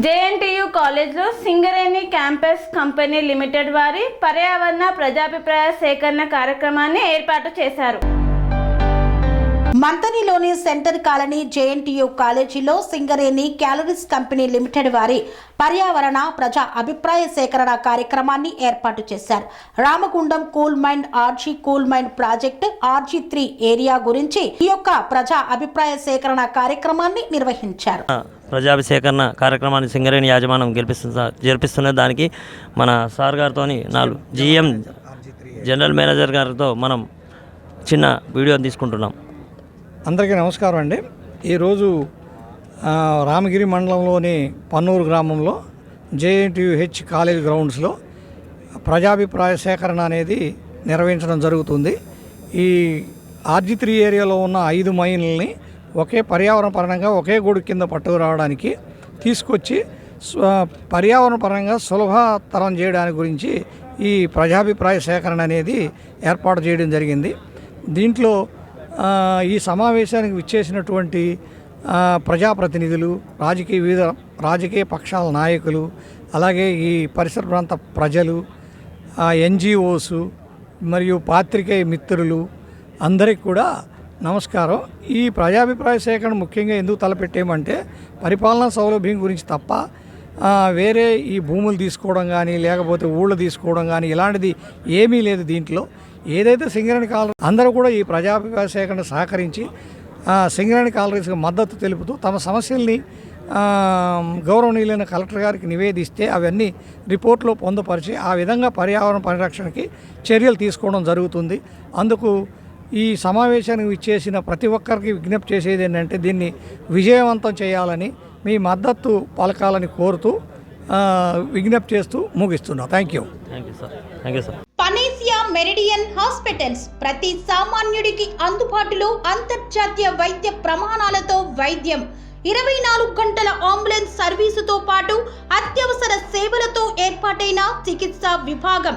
JNTU కాలేజ్లో Singareni campus company limited వారి పర్యావరణ ప్రజాభిప్రాయ సేకరణ కార్యక్రమాన్ని ఏర్పాటు చేశారు. మంతనిలోని సెంటర్ కాలనీ జేఎన్టీయు కాలేజీలో సింగరేణి క్యాలరీస్ కంపెనీ లిమిటెడ్ వారి పర్యావరణ ప్రజా అభిప్రాయ సేకరణ కార్యక్రమాన్ని ఏర్పాటు చేశారు. Ramagundam cool mind RG cool mind project RG three area గురించి ఈ యొక్క ప్రజా అభిప్రాయ సేకరణ కార్యక్రమాన్ని నిర్వహించారు. ప్రజాభిసేకరణ కార్యక్రమాన్ని సింగరేణి యాజమాన్యం గెలిపిస్తున్న జరిపిస్తున్న దానికి మన సార్ గారితో నాలుగు జిఎం జనరల్ మేనేజర్ గారితో మనం చిన్న వీడియో తీసుకుంటున్నాం. అందరికీ నమస్కారం అండి. ఈరోజు రామగిరి మండలంలోని పన్నూరు గ్రామంలో జేఎన్టీయుహెచ్ కాలేజ్ గ్రౌండ్స్లో ప్రజాభిప్రాయ సేకరణ అనేది నిర్వహించడం జరుగుతుంది. ఈ ఆర్జీ త్రీ ఏరియాలో ఉన్న ఐదు మైన్లని ఒకే పర్యావరణ పరంగా ఒకే గూడు కింద పట్టుకురావడానికి తీసుకొచ్చి పర్యావరణ పరంగా సులభతరం చేయడానికి గురించి ఈ ప్రజాభిప్రాయ సేకరణ అనేది ఏర్పాటు చేయడం జరిగింది. దీంట్లో ఈ సమావేశానికి విచ్చేసినటువంటి ప్రజాప్రతినిధులు రాజకీయ వివిధ రాజకీయ పక్షాల నాయకులు అలాగే ఈ పరిసర ప్రాంత ప్రజలు ఎన్జిఓస్ మరియు పాత్రికేయ మిత్రులు అందరికి కూడా నమస్కారం. ఈ ప్రజాభిప్రాయ సేకరణ ముఖ్యంగా ఎందుకు తలపెట్టేమంటే పరిపాలనా సౌలభ్యం గురించి తప్ప వేరే ఈ భూములు తీసుకోవడం కానీ లేకపోతే ఊళ్ళు తీసుకోవడం కానీ ఇలాంటిది ఏమీ లేదు దీంట్లో. ఏదైతే సింగరేణి కాలనీ అందరూ కూడా ఈ ప్రజాభిప్రాయ సేకరణ సహకరించి సింగరేణి కాలరీస్కి మద్దతు తెలుపుతూ తమ సమస్యల్ని గౌరవనీయులైన కలెక్టర్ గారికి నివేదిస్తే అవన్నీ రిపోర్ట్లో పొందుపరిచి ఆ విధంగా పర్యావరణ పరిరక్షణకి చర్యలు తీసుకోవడం జరుగుతుంది. అందుకు ఈ సమావేశానికి ఇచ్చేసిన ప్రతి ఒక్కరికి విజ్ఞప్తి చేసేది ఏంటంటే దీన్ని విజయవంతం చేయాలని మీ మద్దతు పలకాలని కోరుతూ విజ్ఞప్తి చేస్తూ ముగిస్తున్నా. Thank you Panacea Meridian hospitals ప్రతి సామాన్యుడికి అందుబాటులో అంతర్జాతీయ వైద్య ప్రమాణాలతో వైద్యం. ఇరవై నాలుగు గంటల అంబులెన్స్ సర్వీసుతో పాటు అత్యవసర సేవలతో ఏర్పాటైన చికిత్సా విభాగం.